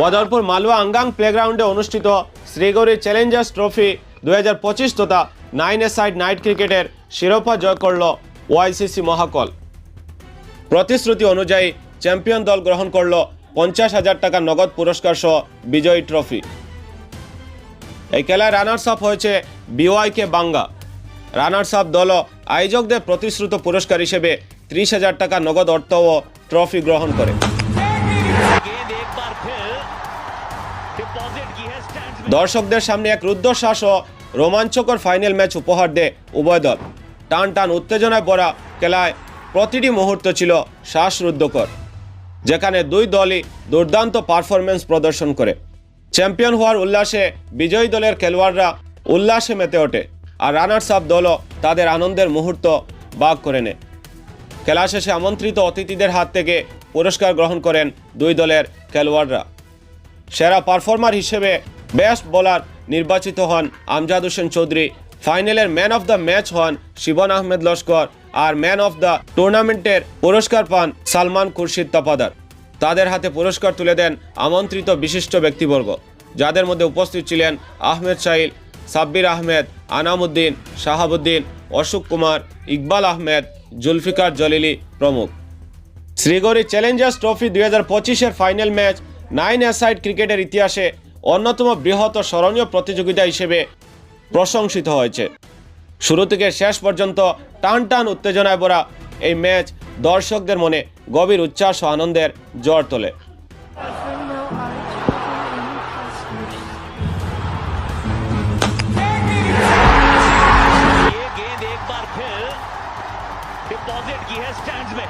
বদরপুর মালুয়া আঙ্গাং প্লেগ্রাউন্ডে অনুষ্ঠিত Sreegouri Challengers trophy দুই হাজার পঁচিশ তথা নাইন এ সাইড নাইট ক্রিকেটের শিরোপা জয় করল ওয়াইসিসি মহাকল। প্রতিশ্রুতি অনুযায়ী চ্যাম্পিয়ন দল গ্রহণ করল পঞ্চাশ হাজার টাকা নগদ পুরস্কার সহ বিজয়ী ট্রফি এই খেলায় রানার্স আপ হয়েছে বিওয়াইকে বাঙ্গা রানার্স আপ দল আয়োজকদের প্রতিশ্রুত পুরস্কার হিসেবে ত্রিশ হাজার টাকা নগদ অর্থ ও ট্রফি গ্রহণ করে। দর্শকদের সামনে এক রুদ্ধশ্বাস ও রোমাঞ্চকর ফাইনাল ম্যাচ উপহার দেয় উভয় দল। টান টান উত্তেজনায় ভরা খেলায় প্রতিটি মুহূর্ত ছিল শ্বাসরুদ্ধকর, যেখানে দুই দলই দুর্দান্ত পারফরমেন্স প্রদর্শন করে। চ্যাম্পিয়ন হওয়ার উল্লাসে বিজয়ী দলের খেলোয়াড়রা উল্লাসে মেতে ওঠে আর রানার্স আপ দলও তাদের আনন্দের মুহূর্ত বাগ করে নেয়। খেলা শেষে আমন্ত্রিত অতিথিদের হাত থেকে পুরস্কার গ্রহণ করেন দুই দলের খেলোয়াড়রা। সেরা পারফর্মার হিসেবে বেস্ট বোলার নির্বাচিত হন আমজাদ হোসেন চৌধুরী। ফাইনালের ম্যান অফ দ্য ম্যাচ হন শিবন আহমেদ লস্কর আর ম্যান অফ দ্য টুর্নামেন্টের পুরস্কার পান সালমান খুরশিদ তাপাদার তাদের হাতে পুরস্কার তুলে দেন আমন্ত্রিত বিশিষ্ট ব্যক্তিবর্গ। যাদের মধ্যে উপস্থিত ছিলেন আহমেদ শাহিল, সাব্বির আহমেদ, আনামুদ্দিন, শাহাবুদ্দিন, অশোক কুমার, ইকবাল আহমেদ, জুলফিকার জলিলি প্রমুখ। শ্রীগৌরী চ্যালেঞ্জার্স ট্রফি দুই হাজার পঁচিশের ফাইনাল ম্যাচ নাইন অ্যাসাইড ক্রিকেটের ইতিহাসে অন্যতম বৃহৎ ও স্মরণীয় প্রতিযোগিতা হিসেবে প্রশংসিত হয়েছে শুরু থেকে শেষ পর্যন্ত টান টান উত্তেজনায় ভরা এই ম্যাচ দর্শকদের মনে গভীর উচ্ছ্বাস ও আনন্দের জ্বর তোলে ये गेंद एक बार फिर डिपॉजिट की है स्टैंड्स में